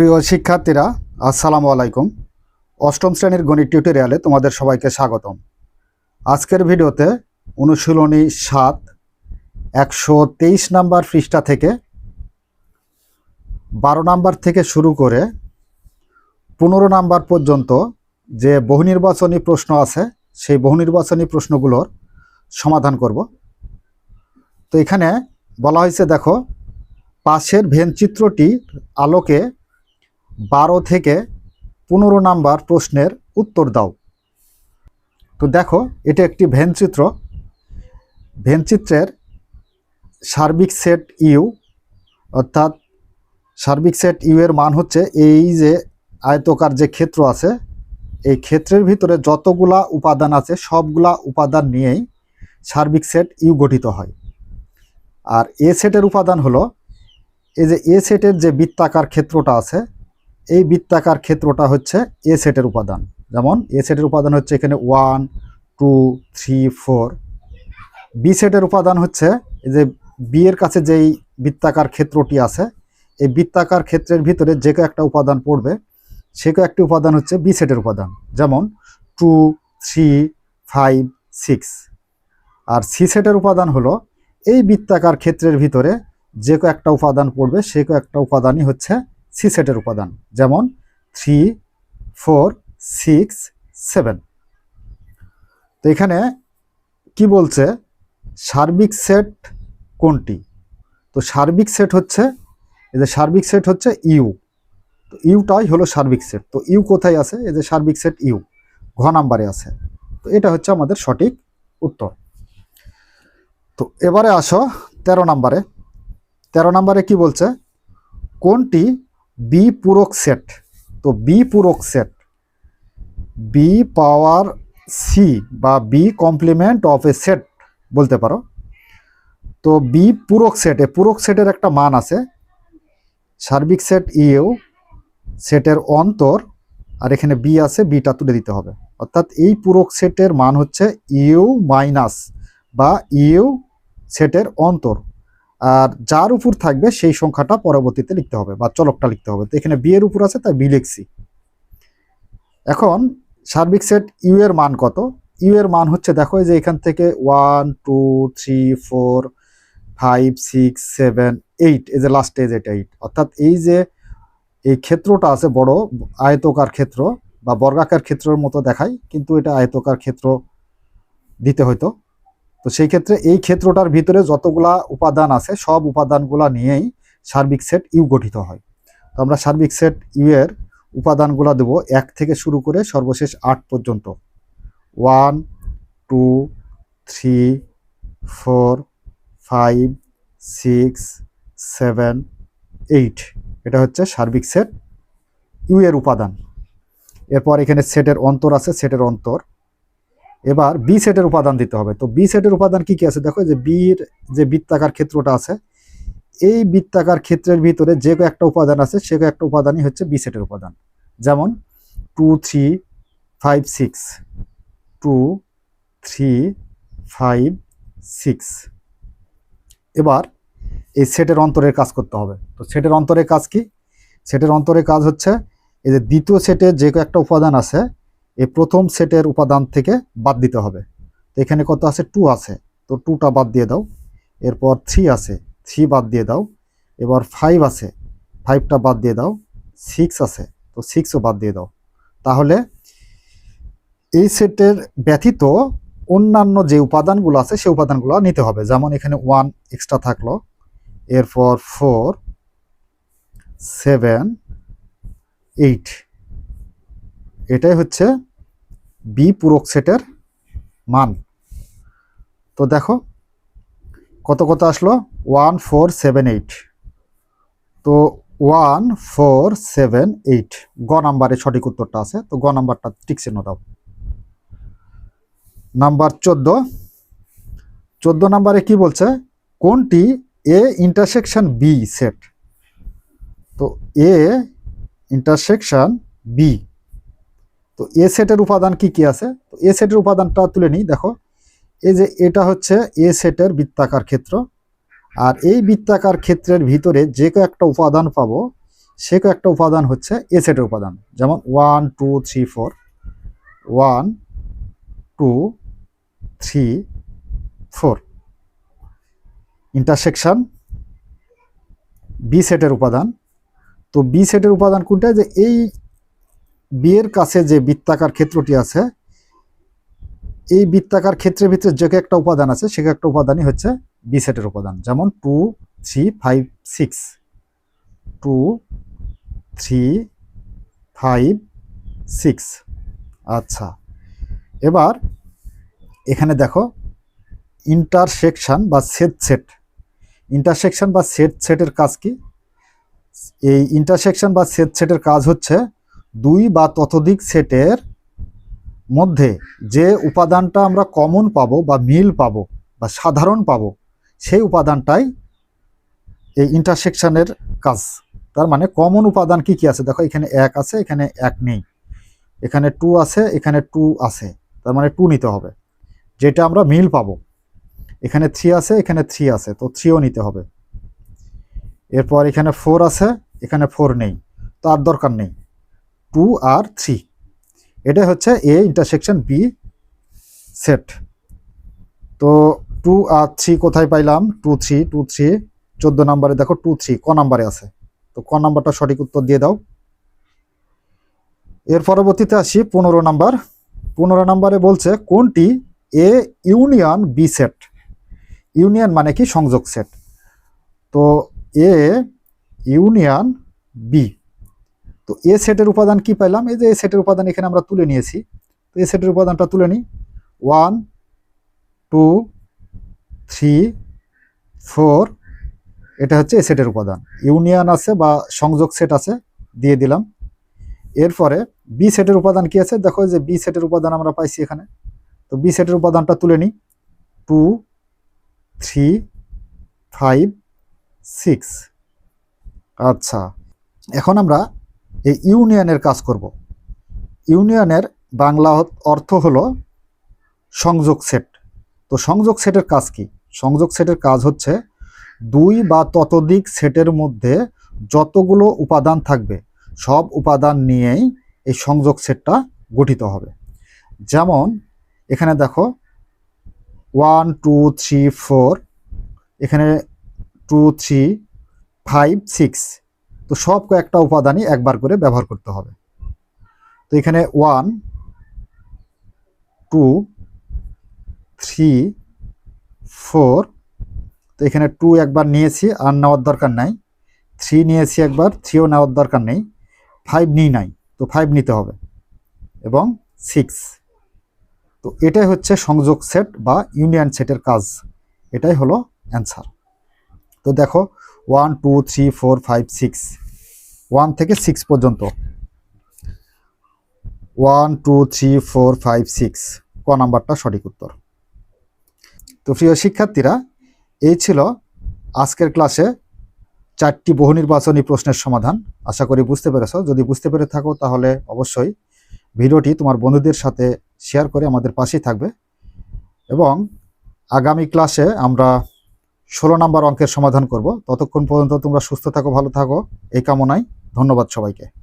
প্রিয় শিক্ষার্থীরা, আসসালামু আলাইকুম। অষ্টম শ্রেণির গণিত টিউটোরিয়ালে তোমাদের সবাইকে স্বাগতম। আজকের ভিডিওতে অনুশীলনী সাত, একশো তেইশ নাম্বার পৃষ্ঠা থেকে বারো নাম্বার থেকে শুরু করে পনেরো নাম্বার পর্যন্ত যে বহুনির্বাচনী প্রশ্ন আছে, সেই বহুনির্বাচনী প্রশ্নগুলোর সমাধান করব। তো এখানে বলা হয়েছে, দেখো, পাশের ভেনচিত্রটির আলোকে বারো থেকে পনেরো নাম্বার প্রশ্নের উত্তর দাও। তো দেখো, এটা একটি ভেনচিত্র ভেনচিত্রের সার্বিক সেট ইউ, অর্থাৎ সার্বিক সেট ইউ এর মান হচ্ছে এই যে আয়তকার যে ক্ষেত্র আছে, এই ক্ষেত্রের ভিতরে যতগুলা উপাদান আছে, সবগুলা উপাদান নিয়েই সার্বিক সেট ইউ গঠিত হয়। আর এ সেটের উপাদান হলো, এই যে এ সেটের যে বৃত্তাকার ক্ষেত্রটা আছে এই বৃত্তাকার ক্ষেত্রটা হচ্ছে এ সেটের উপাদান। যেমন এ সেটের উপাদান হচ্ছে এখানে one two three four B সেটের উপাদান হচ্ছে যে বি এর কাছে যেই বৃত্তাকার ক্ষেত্রটি আছে, এই বৃত্তাকার ক্ষেত্রের ভিতরে যে কেউ একটা উপাদান পড়বে, সে কেউ একটি উপাদান হচ্ছে বি সেটের উপাদান। যেমন টু থ্রি ফাইভ সিক্স আর সি সেটের উপাদান হলো এই বৃত্তাকার ক্ষেত্রের ভিতরে যে কেউ একটা উপাদান পড়বে, সে কেউ একটা উপাদানই হচ্ছে সি সেটের উপাদান, যেমন থ্রি ফোর সিক্স সেভেন তো এখানে কি বলছে? সার্বিক সেট কোনটি? তো সার্বিক সেট হচ্ছে যে সার্বিক সেট হচ্ছে ইউ। তো ইউটাই হলো সার্বিক সেট। তো ইউ কোথায় আছে? যে সার্বিক সেট ইউ, ঘ নাম্বারে আছে। তো এটা হচ্ছে আমাদের সঠিক উত্তর। তো এবারে আসো তেরো নাম্বারে। তেরো নাম্বারে কি বলছে? কোনটি বি পূরক সেট তো বি পূরক সেট বি পাওয়ার সি বা B complement of A set বলতে পারো। তো বি পূরক সেটে পূরক সেটের একটা মান আছে। সার্বিক সেট ইউ সেটের অন্তর, আর এখানে বি আছে বিটা তুলে দিতে হবে। অর্থাৎ এই পূরক সেটের মান হচ্ছে ইউ মাইনাস বা ইউ সেটের অন্তর। আর যার উপর থাকবে সেই সংখ্যাটা পরবর্তীতে লিখতে হবে বা চলকটা লিখতে হবে। তো এখানে বি এর উপর আছে, তাই বি লিখছি। এখন সার্বিক সেট ইউ এর মান কত? ইউ এর মান হচ্ছে, দেখো যে এখান থেকে one two three four five six seven eight এই যে লাস্ট এজ যেটা এইট অর্থাৎ এই যে এই ক্ষেত্রটা আছে বড়, আয়তকার ক্ষেত্র বা বর্গাকার ক্ষেত্রের মতো দেখায় কিন্তু এটা আয়তকার ক্ষেত্র দিতে হয়তো তো সেই ক্ষেত্রে এই ক্ষেত্রটার ভিতরে যতগুলা উপাদান আছে, সব উপাদানগুলা নিয়েই সার্বিক সেট ইউ গঠিত হয়। তো আমরা সার্বিক সেট ইউ এর উপাদানগুলা দেব এক থেকে শুরু করে সর্বশেষ আট পর্যন্ত। One, two, three, four, five, six, seven, eight. এটা হচ্ছে সার্বিক সেট ইউ এর উপাদান। এরপর এখানে সেটের অন্তর আছে, সেটের অন্তর। এবার বি সেটের উপাদান দিতে হবে। তো বি সেটের উপাদান কি কি আছে? দেখো যে বির যে বৃত্তাকার ক্ষেত্রটা আছে, এই বৃত্তাকার ক্ষেত্রের ভিতরে যে একটা উপাদান আছে, সে একটা উপাদানই হচ্ছে বি সেটের উপাদান। যেমন two three five six two three five six এবার এই সেটের অন্তরের কাজ করতে হবে। তো সেটের অন্তরের কাজ কি? সেটের অন্তরের কাজ হচ্ছে, এই যে দ্বিতীয় সেটের যে একটা উপাদান আছে এই প্রথম সেটের উপাদান থেকে বাদ দিতে হবে। তো এখানে কত আছে? টু আছে। তো টুটা বাদ দিয়ে দাও। এরপর থ্রি আছে। থ্রি বাদ দিয়ে দাও। এবার ফাইভ আছে। ফাইভটা বাদ দিয়ে দাও। সিক্স আছে। তো সিক্সও বাদ দিয়ে দাও। তাহলে এই সেটের ব্যতীত অন্যান্য যে উপাদানগুলো আছে সেই উপাদানগুলো নিতে হবে। যেমন এখানে ওয়ান এক্সট্রা থাকল। এরপর ফোর সেভেন এইট এটাই হচ্ছে বি পূরক সেটের মান। তো দেখো, কত কত আসলো? ওয়ান ফোর সেভেন এইট তো ওয়ান ফোর সেভেন এইট গ নাম্বারে সঠিক উত্তরটা আছে, তো গ নাম্বারটা টিক চিহ্ন দাও। নাম্বার চোদ্দ। চোদ্দ নাম্বারে কি বলছে? কোনটি এ ইন্টারসেকশন বি সেট তো এ ইন্টারসেকশন বি তো এ সেটের উপাদান কি কি আছে? তো এ সেটের উপাদানটা তুলে নিই, দেখো। এই যে এটা হচ্ছে এ সেটের বৃত্তাকার ক্ষেত্র। আর এই বৃত্তাকার ক্ষেত্রের ভিতরে যে কেউ একটা উপাদান পাবো, সে কয়েকটা উপাদান হচ্ছে এ সেটের উপাদান। যেমন one, two, three, four. One, two, three, four. Intersection B সেটের উপাদান। তো বি সেটের উপাদান কোনটা? যে এই বিয়ের কাছে যে বৃত্তাকার ক্ষেত্রটি আছে, এই বৃত্তাকার ক্ষেত্রের ভিতরে যে একটা উপাদান আছে, সে একটা উপাদানই হচ্ছে বি সেটের উপাদান। যেমন two, three, five, six. Two, three, five, six. আচ্ছা। এবার এখানে দেখো, ইন্টারসেকশন বা সেট সেট। ইন্টারসেকশন বা সেট সেটের কাজ কি? এই ইন্টারসেকশন বা সেট সেটের কাজ হচ্ছে দুই বা ততোধিক সেটের মধ্যে যে উপাদানটা আমরা কমন পাবো বা মিল পাবো বা সাধারণ পাবো, সেই উপাদানটাই এই ইন্টারসেকশানের কাজ। তার মানে কমন উপাদান কি কি আছে? দেখো, এখানে এক আছে, এখানে এক নেই। এখানে টু আছে, এখানে টু আছে। তার মানে টু নিতে হবে। যেটা আমরা মিল পাবো। এখানে থ্রি আছে, এখানে থ্রি আছে, তো থ্রিও নিতে হবে। এরপর এখানে ফোর আছে, এখানে ফোর নেই। তো আর দরকার নেই। টু আর থ্রি এটা হচ্ছে এ ইন্টারসেকশন বি সেট তো টু আর থ্রি কোথায় পাইলাম? টু থ্রি টু থ্রি চোদ্দ নাম্বারে। দেখো টু থ্রি ক নাম্বারে আছে? তো ক নাম্বারটা সঠিক উত্তর দিয়ে দাও। এর পরবর্তীতে আসি পনেরো নাম্বার। পনেরো নাম্বারে বলছে, কোনটি? A union B set union মানে কি? সংযোগ সেট তো এ ইউনিয়ন বি তো এ সেটের উপাদান কি পাইলাম এই যে এ সেটের উপাদান এখানে আমরা তুলে নিয়েছি। তো এ সেটের উপাদানটা তুলে নিই। ওয়ান, টু, থ্রি, ফোর, এটা হচ্ছে এ সেটের উপাদান। ইউনিয়ন আছে বা সংযোগ সেট আছে, দিয়ে দিলাম। এরপরে বি সেটের উপাদান কি আছে? দেখো যে বি সেটের উপাদান আমরা পাইছি এখানে। তো বি সেটের উপাদানটা তুলে নিই। Two, three, five, six. আচ্ছা এখন আমরা এই ইউনিয়নের কাজ করব। ইউনিয়নের বাংলা অর্থ হলো সংযোগ সেট। তো সংযোগ সেটের কাজ কি? সংযোগ সেটের কাজ হচ্ছে দুই বা ততোধিক সেটের মধ্যে যতগুলো উপাদান থাকবে, সব উপাদান নিয়েই এই সংযোগ সেটটা গঠিত হবে। যেমন এখানে দেখো, ওয়ান, টু, থ্রি, ফোর, এখানে টু, থ্রি, ফাইভ, সিক্স তো সব কয়েকটা উপাদানই একবার করে ব্যবহার করতে হবে। তো এখানে ওয়ান টু থ্রি ফোর তো এখানে টু একবার নিয়েছি, আর নেওয়ার দরকার নাই। থ্রি নিয়েছি একবার থ্রিও নেওয়ার দরকার নেই। ফাইভ নিই নাই, তো ফাইভ নিতে হবে। এবং সিক্স তো এটাই হচ্ছে সংযোগ সেট বা ইউনিয়ন সেটের কাজ। এটাই হলো অ্যান্সার তো দেখো one, two, three, four, five, six. One থেকে সিক্স পর্যন্ত। One, two, three, four, five, six. ক নাম্বারটা সঠিক উত্তর। তো প্রিয় শিক্ষার্থীরা, এই ছিল আজকের ক্লাসে চারটি বহু নির্বাচনী প্রশ্নের সমাধান। আশা করি বুঝতে পেরেছ। যদি বুঝতে পেরে থাকো, তাহলে অবশ্যই ভিডিওটি তোমার বন্ধুদের সাথে শেয়ার করে আমাদের পাশেই থাকবে। এবং আগামী ক্লাসে আমরা ষোলো নাম্বার অঙ্কের সমাধান করব। ততক্ষণ পর্যন্ত তোমরা সুস্থ থাকো, ভালো থাকো। এই কামনায় ধন্যবাদ সবাইকে।